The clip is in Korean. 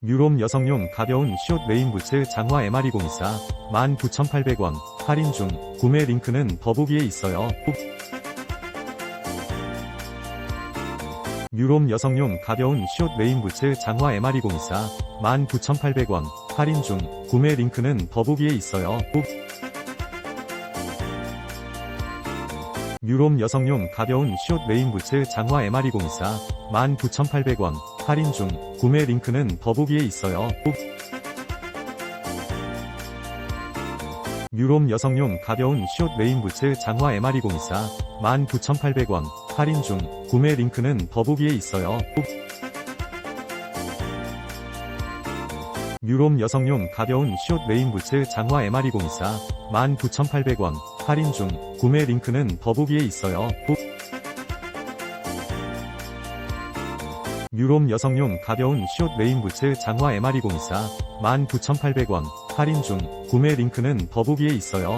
뮤롬 여성용 가벼운 숏 레인부츠 장화 MR2024 19,800원. 할인 중. 구매 링크는 더보기에 있어요. 뮤롬 여성용 가벼운 숏 레인부츠 장화 MR2024 19,800원. 할인 중. 구매 링크는 더보기에 있어요. 뮤롬 여성용 가벼운 숏 레인부츠 장화 MR2024 19,800원. 할인 중. 구매 링크는 더보기에 있어요. 뮤롬 여성용 가벼운 숏 레인부츠 장화 MR2024 19,800원. 할인 중. 구매 링크는 더보기에 있어요. 뮤롬 여성용 가벼운 숏 레인부츠 장화 MR2024 19,800원 할인 중 구매 링크는 더보기에 있어요. 뮤롬 여성용 가벼운 숏 레인 부츠 장화 MR2024 19,800원 할인 중 구매 링크는 더보기에 있어요.